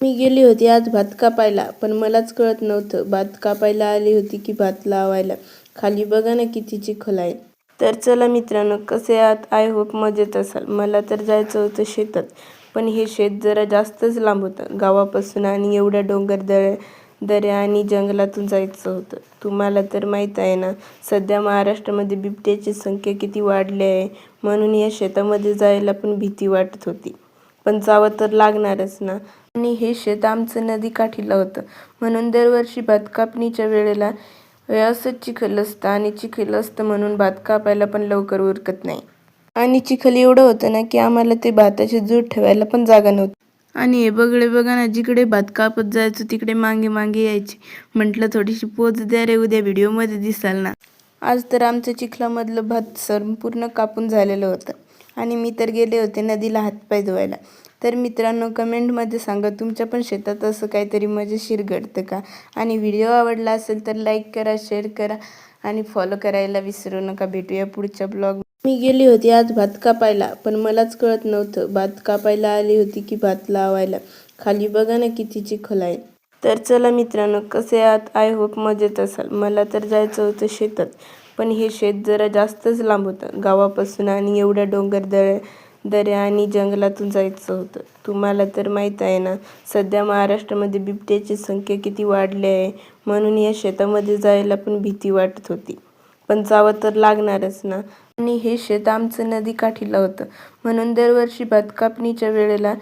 मी गेली होती आज भात कापायला पण मलाच कळत नव्हतं. भात कापायला आली होती की भात लावायला. खाली बघा ना किती चिखल आहे. तर चला मित्रांनो कसे आहात? आय होप मजेत असाल. मला तर जायचं होतं शेतात पण हे शेत जरा जास्तच लांब होतं. गावापासून आणि एवढ्या डोंगर दळ दऱ्या आणि जंगलातून जायचं होतं. तुम्हाला तर माहीत आहे ना सध्या महाराष्ट्रामध्ये बिबट्याची संख्या किती वाढली आहे. म्हणून या शेतामध्ये जायला पण भीती वाटत होती. पण जावं तर लागणारच ना. आणि हे शेत आमचं नदीकाठीला होतं. म्हणून दरवर्षी भात कापणीच्या वेळेला असंच चिखल असतं आणि चिखल असतं म्हणून भात कापायला पण लवकर उरकत नाही. आणि चिखल एवढं होतं ना की आम्हाला ते भाताचे जूट ठेवायला पण जागा नव्हती. आणि हे बघडे बघा ना जिकडे भात कापत जायचो तिकडे मागे मागे यायचे. म्हटलं थोडीशी पोच द्या रे उद्या व्हिडिओमध्ये दिसाल ना. आज तर आमच्या चिखलामधलं भात संपूर्ण कापून झालेलं होतं. आणि मी तर गेले होते नदीला हातपाय धुवायला. तर मित्रांनो कमेंटमध्ये सांगा तुमच्या पण शेतात असं काहीतरी मजेशीर घडतं का? आणि व्हिडिओ आवडला असेल तर लाईक करा शेअर करा आणि फॉलो करायला विसरू नका. भेटूया पुढच्या ब्लॉग मी गेली होती आज भात कापायला पण मलाच कळत नव्हतं. भात कापायला आली होती की भात लावायला. खाली बघा ना किती चिखल आहे. तर चला मित्रांनो कसे आहात? आय होप मजेत असाल. मला तर जायचं होतं शेतात. पण हे शेत जरा जास्तच लांब होतं. गावापासून आणि एवढ्या डोंगर दऱ्या दऱ्या आणि जंगलातून जायचं होतं. तुम्हाला तर माहीत आहे ना सध्या महाराष्ट्रामध्ये बिबट्याची संख्या किती वाढली आहे. म्हणून या शेतामध्ये जायला पण भीती वाटत होती. पण जावं तर लागणारच ना. आणि हे शेत आमचं नदीकाठीला होतं. म्हणून दरवर्षी भात कापणीच्या वेळेला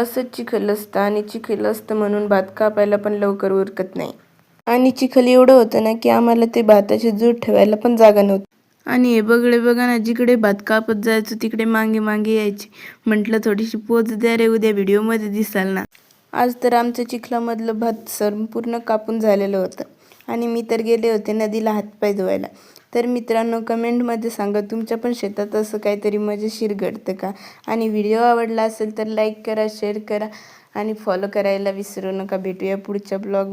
असंच चिखल असतं आणि चिखल असतं म्हणून भात कापायला पण लवकर उरकत नाही. आणि चिखल एवढं होतं ना की आम्हाला ते भाताचे जूट ठेवायला पण जागा नव्हती. आणि हे बगळे बघा ना जिकडे भात कापत जायचो तिकडे मागे मागे यायचे. म्हटलं थोडीशी पोच द्या रे उद्या व्हिडिओमध्ये दिसाल ना. आज तर आमच्या चिखलामधलं भात संपूर्ण कापून झालेलं होतं. आणि मी तर गेले होते नदीला हातपाय धुवायला. तर मित्रांनो कमेंटमध्ये सांगा तुमच्या पण शेतात असं काहीतरी मजेशीर घडतं का? आणि व्हिडिओ आवडला असेल तर लाईक करा शेअर करा आणि फॉलो करायला विसरू नका. भेटूया पुढच्या ब्लॉग